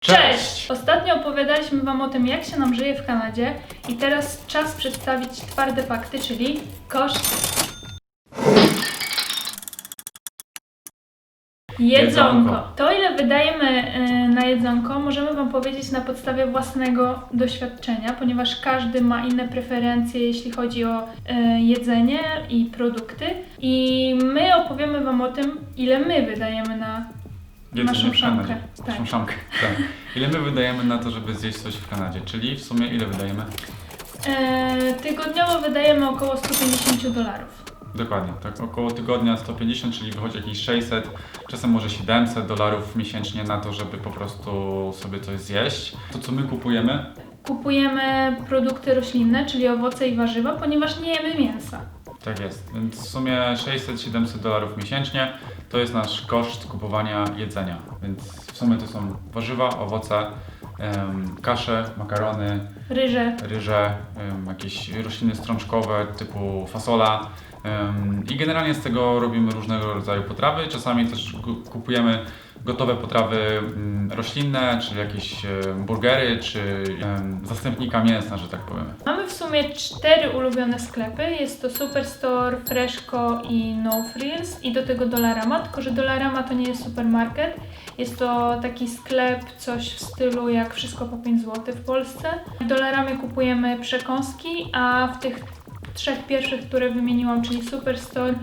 Cześć! Ostatnio opowiadaliśmy Wam o tym, jak się nam żyje w Kanadzie i teraz czas przedstawić twarde fakty, czyli koszt Jedzonko. Jedzonko. To, ile wydajemy y, na jedzonko, możemy Wam powiedzieć na podstawie własnego doświadczenia, ponieważ każdy ma inne preferencje, jeśli chodzi o y, jedzenie i produkty. I my opowiemy Wam o tym, ile my wydajemy na Jedzenie w Kanadzie. tak. Tak. Ile my wydajemy na to, żeby zjeść coś w Kanadzie? Czyli w sumie ile wydajemy? E, tygodniowo wydajemy około 150 dolarów. Dokładnie, tak około tygodnia 150, czyli wychodzi jakieś 600, czasem może 700 dolarów miesięcznie na to, żeby po prostu sobie coś zjeść. To co my kupujemy? Kupujemy produkty roślinne, czyli owoce i warzywa, ponieważ nie jemy mięsa. Tak jest, więc w sumie 600-700 dolarów miesięcznie to jest nasz koszt kupowania jedzenia. Więc w sumie to są warzywa, owoce, em, kasze, makarony, Ryże. ryże, em, jakieś rośliny strączkowe typu fasola. I generalnie z tego robimy różnego rodzaju potrawy. Czasami też kupujemy gotowe potrawy mm, roślinne, czyli jakieś em, burgery, czy zastępnika mięsna, że tak powiemy. Mamy w sumie cztery ulubione sklepy. Jest to Superstore, Freshco i No Frills i do tego Dollarama, tylko że Dollarama to nie jest supermarket. Jest to taki sklep, coś w stylu jak wszystko po 5 zł w Polsce. W Dollaramie kupujemy przekąski, a w tych trzech pierwszych, które wymieniłam, czyli Superstore,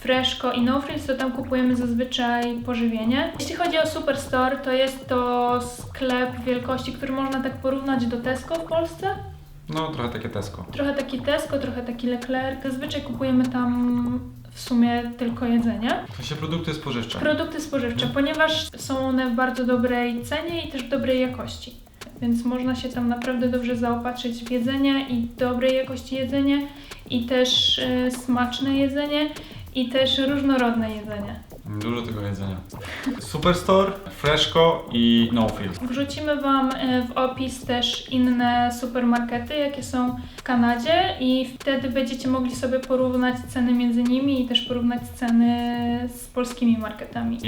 Freshco i No Frills, to tam kupujemy zazwyczaj pożywienie. Jeśli chodzi o Superstore, to jest to sklep wielkości, który można tak porównać do Tesco w Polsce. No, trochę takie Tesco. Trochę taki Tesco, trochę taki Leclerc. Zazwyczaj kupujemy tam w sumie tylko jedzenie. To się produkty spożywcze. Produkty spożywcze, ponieważ są one w bardzo dobrej cenie i też w dobrej jakości. Więc można się tam naprawdę dobrze zaopatrzyć w jedzenie i dobrej jakości jedzenie i też e, smaczne jedzenie i też różnorodne jedzenie. Dużo tego jedzenia. Superstore, Freshco i No Frills. Wrzucimy Wam e, w opis też inne supermarkety, jakie są w Kanadzie i wtedy będziecie mogli sobie porównać ceny między nimi i też porównać ceny z polskimi marketami.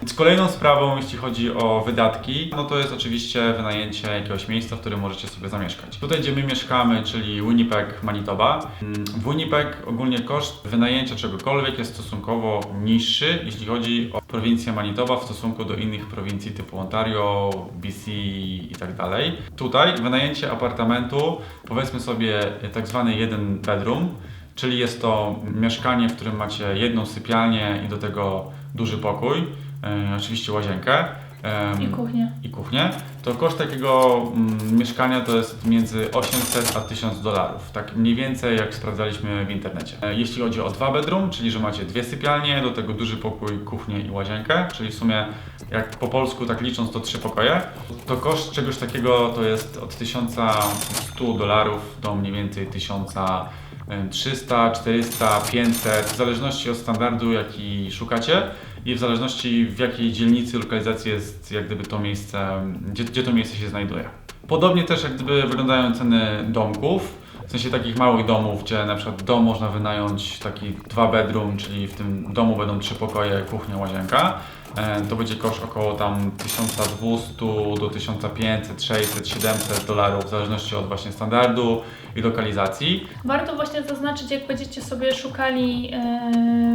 Więc kolejną sprawą, jeśli chodzi o wydatki, no to jest oczywiście wynajęcie jakiegoś miejsca, w którym możecie sobie zamieszkać. Tutaj, gdzie my mieszkamy, czyli Winnipeg, Manitoba. mm, W Winnipeg ogólnie koszt wynajęcia czegokolwiek jest stosunkowo niższy, jeśli chodzi o prowincję Manitoba w stosunku do innych prowincji typu Ontario, BC i tak dalej. Tutaj wynajęcie apartamentu, powiedzmy sobie tak zwany jeden bedroom, Czyli jest to mieszkanie, w którym macie jedną sypialnię i do tego duży pokój, e, oczywiście łazienkę. Em, I kuchnię. i kuchnię, to koszt takiego mm, mieszkania to jest między 800 a 1000 dolarów. Tak mniej więcej jak sprawdzaliśmy w internecie. E, Jeśli chodzi o dwa bedroom, czyli że macie dwie sypialnie, do tego duży pokój, kuchnię i łazienkę, czyli w sumie jak po polsku tak licząc to trzy pokoje, to koszt czegoś takiego to jest od 1100 dolarów do mniej więcej 1300, 400, 500, w zależności od standardu jaki szukacie i w zależności w jakiej dzielnicy, lokalizacji jest jak gdyby to miejsce, gdzie, gdzie to miejsce się znajduje. Podobnie też jak gdyby wyglądają ceny domków, w sensie takich małych domów, gdzie na przykład dom można wynająć taki dwa bedroom, czyli w tym domu będą trzy pokoje, kuchnia, łazienka. E, To będzie koszt około tam 1200 do 1500, 600, 700 dolarów w zależności od właśnie standardu i lokalizacji. Warto właśnie zaznaczyć, jak będziecie sobie szukali e,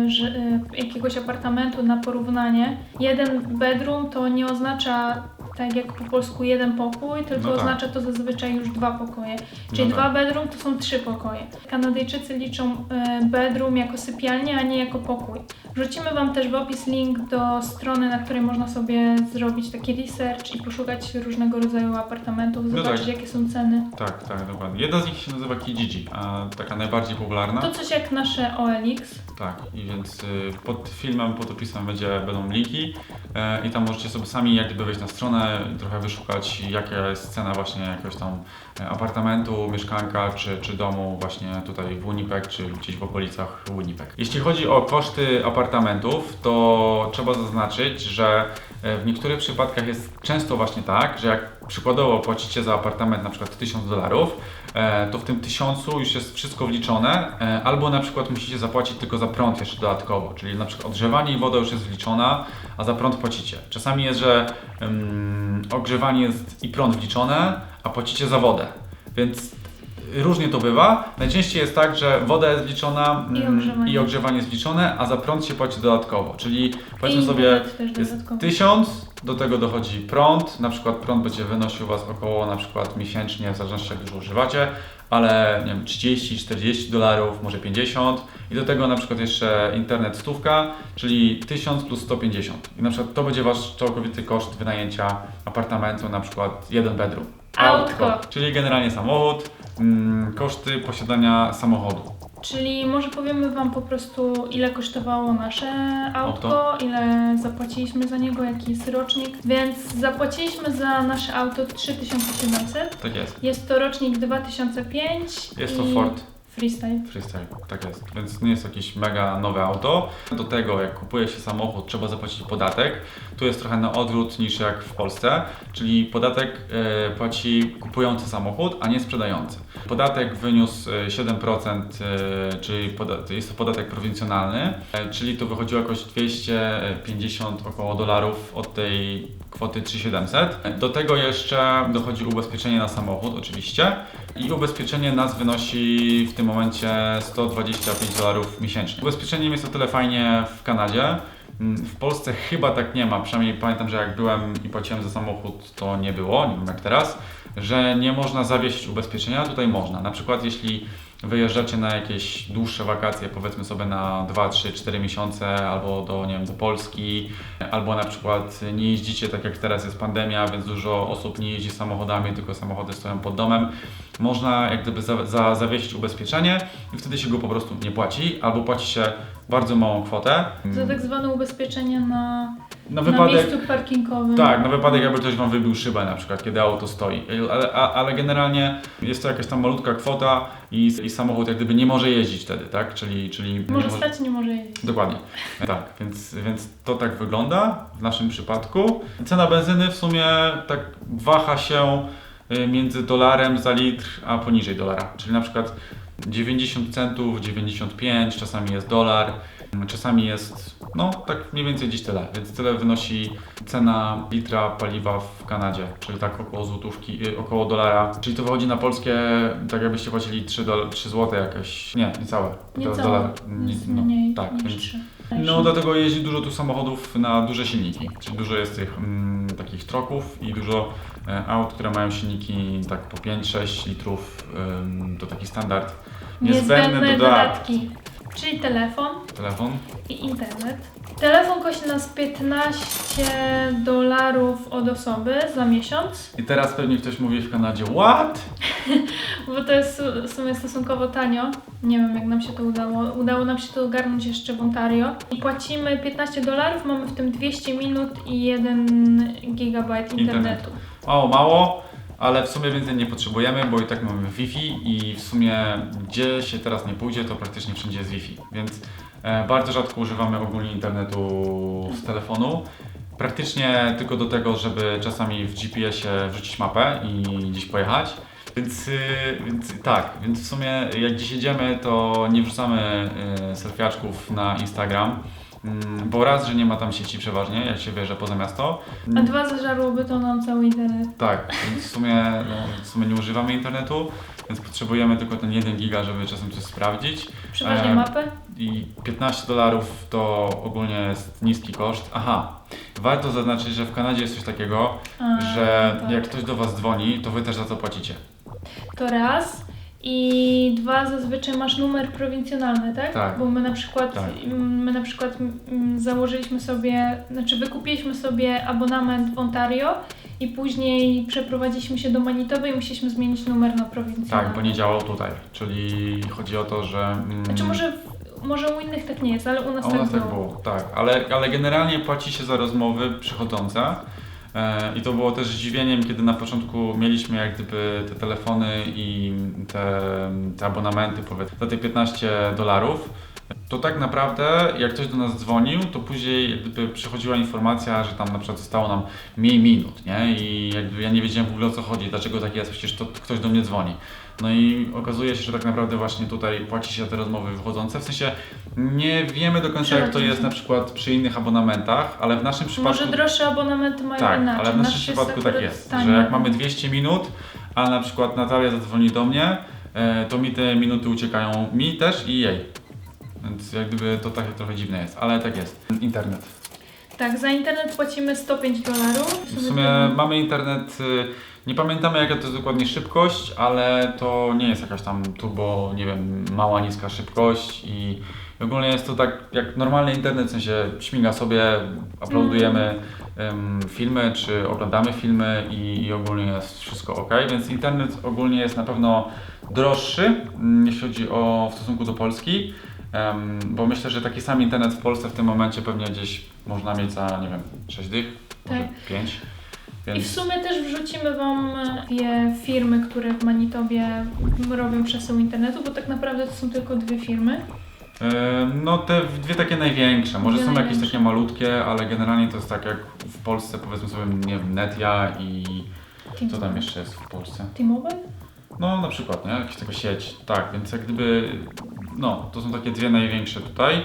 że, e, jakiegoś apartamentu na porównanie. Jeden bedroom to nie oznacza tak jak po polsku jeden pokój, tylko No tak. oznacza to zazwyczaj już dwa pokoje. Czyli No dwa tak. bedroom to są trzy pokoje. Kanadyjczycy liczą e, bedroom jako sypialnię, a nie jako pokój. Wrzucimy Wam też w opis link do strony, na której można sobie zrobić taki research i poszukać różnego rodzaju apartamentów, No zobaczyć tak. jakie są ceny. Tak, tak, dokładnie. Jedna z nich się nazywa Kijiji, a taka najbardziej popularna. To coś jak nasze OLX. Tak, i więc y, pod filmem, pod opisem będzie, będą linki e, i tam możecie sobie sami jak gdyby wejść na stronę i trochę wyszukać jaka jest cena właśnie jakiegoś tam e, apartamentu, mieszkanka czy, czy domu właśnie tutaj w Winnipeg czy gdzieś w okolicach Winnipeg. Jeśli chodzi o koszty apartamentów, to trzeba zaznaczyć, że e, w niektórych przypadkach jest często właśnie tak, że jak przykładowo płacicie za apartament na przykład 1000 dolarów, e, to w tym 1000 już jest wszystko wliczone, e, albo na przykład musicie zapłacić tylko za prąd jeszcze dodatkowo, czyli na przykład ogrzewanie i woda już jest wliczona, a za prąd płacicie. Czasami jest, że ym, ogrzewanie jest i prąd wliczone, a płacicie za wodę, więc różnie to bywa. Najczęściej jest tak, że woda jest wliczona I mm, ogrzewanie. i ogrzewanie jest wliczone, a za prąd się płaci dodatkowo, czyli powiedzmy I sobie internet też jest dodatkowo. 1000, do tego dochodzi prąd, na przykład prąd będzie wynosił Was około na przykład miesięcznie, w zależności jak dużo używacie, ale nie wiem, 30, 40 dolarów, może 50 i do tego na przykład jeszcze internet stówka, czyli 1000 plus 150 i na przykład to będzie Wasz całkowity koszt wynajęcia apartamentu, na przykład jeden bedroom. Autko. Czyli generalnie samochód, mm, koszty posiadania samochodu. Czyli może powiemy Wam po prostu, ile kosztowało nasze autko, ile zapłaciliśmy za niego, jaki jest rocznik. Więc zapłaciliśmy za nasze auto 3700. Tak jest. Jest to rocznik 2005. Jest to i Ford Freestyle. Freestyle, tak jest. Więc nie jest jakieś mega nowe auto. Do tego, jak kupuje się samochód, trzeba zapłacić podatek. Tu jest trochę na odwrót niż jak w Polsce, czyli podatek e, płaci kupujący samochód, a nie sprzedający. Podatek wyniósł e, 7%, e, czyli poda- jest to podatek prowincjonalny, e, czyli to wychodziło jakoś 250 około dolarów od tej kwoty 3700. Do tego jeszcze dochodzi ubezpieczenie na samochód oczywiście i ubezpieczenie nas wynosi w tym momencie 125 dolarów miesięcznie. Ubezpieczeniem jest o tyle fajnie w Kanadzie. Mm, W Polsce chyba tak nie ma, przynajmniej pamiętam, że jak byłem i płaciłem za samochód, to nie było, nie wiem jak teraz, że nie można zawiesić ubezpieczenia, tutaj można. Na przykład jeśli wyjeżdżacie na jakieś dłuższe wakacje, powiedzmy sobie na 2, 3, 4 miesiące, albo do, nie wiem, do Polski, albo na przykład nie jeździcie tak jak teraz jest pandemia, więc dużo osób nie jeździ samochodami, tylko samochody stoją pod domem, można jak gdyby za, za, zawiesić ubezpieczenie i wtedy się go po prostu nie płaci, albo płaci się bardzo małą kwotę. Za tak zwane ubezpieczenie na, Na na wypadek, miejscu parkingowym. tak, na wypadek jakby ktoś Wam wybił szybę na przykład, kiedy auto stoi. Ale, a, ale generalnie jest to jakaś tam malutka kwota i, i samochód jak gdyby nie może jeździć wtedy, tak? Czyli, czyli Może nie stać, nie może jeździć. Dokładnie. Tak, więc, więc to tak wygląda w naszym przypadku. Cena benzyny w sumie tak waha się y, między dolarem za litr, a poniżej dolara. Czyli na przykład 90 centów, 95, czasami jest dolar, czasami jest, no tak mniej więcej gdzieś tyle. Więc tyle wynosi cena litra paliwa w Kanadzie, czyli tak około złotówki, y, około dolara. Czyli to wychodzi na polskie, tak jakbyście płacili 3, dol- 3 zł jakieś, nie, niecałe. Niecałe. Dolar, Jest no, mniej tak, niż więc trzy. no dlatego jeździ dużo tu samochodów na duże silniki, czyli dużo jest tych mm, takich troków i dużo e, aut, które mają silniki tak po 5-6 litrów, ym, to taki standard. Niezbędne Niezbędne dodatki. dodatki. Czyli telefon Telefon, i internet. Telefon kosztuje nas 15 dolarów od osoby za miesiąc, i teraz pewnie ktoś mówi w Kanadzie, what? bo to jest w sumie stosunkowo tanio. Nie wiem jak nam się to udało. Udało nam się to ogarnąć jeszcze w Ontario. I płacimy 15 dolarów, mamy w tym 200 minut i 1 gigabajt internetu. Mało, mało, ale w sumie więcej nie potrzebujemy, bo i tak mamy Wi-Fi i w sumie gdzie się teraz nie pójdzie, to praktycznie wszędzie jest Wi-Fi, więc e, bardzo rzadko używamy ogólnie internetu z telefonu. Praktycznie tylko do tego, żeby czasami w GPS-ie wrzucić mapę i gdzieś pojechać. Więc, y, więc tak, więc w sumie jak gdzieś jedziemy, to nie wrzucamy y, selfiaczków na Instagram, mm, bo raz, że nie ma tam sieci przeważnie, jak się wjeżdża poza miasto. A dwa zażarłoby to nam cały internet. Tak, więc w sumie, no, w sumie nie używamy internetu, więc potrzebujemy tylko ten 1 giga, żeby czasem coś sprawdzić. Przeważnie E, mapę. I 15 dolarów to ogólnie jest niski koszt. Aha, warto zaznaczyć, że w Kanadzie jest coś takiego, A, że tak. jak ktoś do Was dzwoni, to Wy też za to płacicie. To raz. I dwa, zazwyczaj masz numer prowincjonalny, tak? Tak. Bo my na przykład, Tak. my na przykład mm, założyliśmy sobie, znaczy wykupiliśmy sobie abonament w Ontario i później przeprowadziliśmy się do Manitoby i musieliśmy zmienić numer na prowincjonalny. Tak, bo nie działał tutaj, czyli chodzi o to, że... Mm, Znaczy może, w- może u innych tak nie jest, ale u nas A u tak nas było. tak było, tak. Ale, ale generalnie płaci się za rozmowy przychodzące. E, I to było też zdziwieniem, kiedy na początku mieliśmy jak gdyby te telefony i te, te abonamenty powiedzmy za te 15 dolarów. To tak naprawdę jak ktoś do nas dzwonił, to później jak gdyby przychodziła informacja, że tam na przykład zostało nam mniej minut, nie? I jakby ja nie wiedziałem w ogóle o co chodzi, dlaczego tak jest, przecież to ktoś do mnie dzwoni. No i okazuje się, że tak naprawdę właśnie tutaj płaci się te rozmowy wychodzące. W sensie nie wiemy do końca jak to jest na przykład przy innych abonamentach, ale w naszym przypadku... Może droższe abonamenty mają Tak, inaczej. ale w naszym Nasz przypadku tak jest, że jak mamy 200 minut, a na przykład Natalia zadzwoni do mnie, e, to mi te minuty uciekają mi też i jej. Więc jak gdyby to tak trochę dziwne jest, ale tak jest. Internet. Tak, za internet płacimy 105 dolarów. W sumie mamy internet, y, nie pamiętamy jaka to jest dokładnie szybkość, ale to nie jest jakaś tam turbo, nie wiem, mała, niska szybkość i ogólnie jest to tak jak normalny internet, w sensie śmiga sobie, uploadujemy em, filmy, czy oglądamy filmy i, i ogólnie jest wszystko ok, więc internet ogólnie jest na pewno droższy, mm, jeśli chodzi o w stosunku do Polski. Em, bo myślę, że taki sam internet w Polsce w tym momencie pewnie gdzieś można mieć za, nie wiem, 6 dych, może Tak. 5. I w sumie też wrzucimy Wam dwie firmy, które w Manitobie robią przesył internetu, bo tak naprawdę to są tylko dwie firmy. E, No te dwie takie największe, może Dwie są jakieś takie malutkie, ale generalnie to jest tak jak w Polsce powiedzmy sobie, nie wiem, Netia i Team- co tam jeszcze jest w Polsce? T-Mobile? No na przykład, nie? Jakaś taka sieć, tak, więc jak gdyby, no to są takie dwie największe tutaj.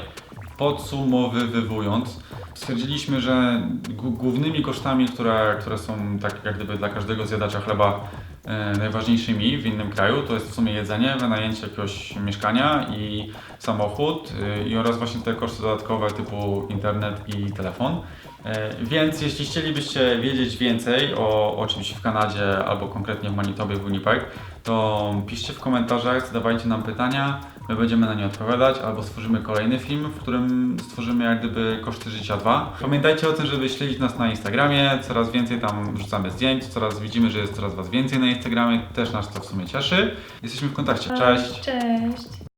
Podsumowywując, stwierdziliśmy, że głównymi kosztami, które, które są tak jak gdyby dla każdego zjadacza chleba e, najważniejszymi w innym kraju, to jest w sumie jedzenie, wynajęcie jakiegoś mieszkania i samochód y, i oraz właśnie te koszty dodatkowe typu internet i telefon. E, Więc jeśli chcielibyście wiedzieć więcej o, o czymś w Kanadzie albo konkretnie w Manitobie, w Winnipeg, to piszcie w komentarzach, zadawajcie nam pytania, my będziemy na nie odpowiadać albo stworzymy kolejny film, w którym stworzymy jak gdyby koszty życia 2. Pamiętajcie o tym, żeby śledzić nas na Instagramie, coraz więcej tam wrzucamy zdjęć, coraz widzimy, że jest coraz Was więcej na Instagramie, też nas to w sumie cieszy. Jesteśmy w kontakcie, cześć! Cześć!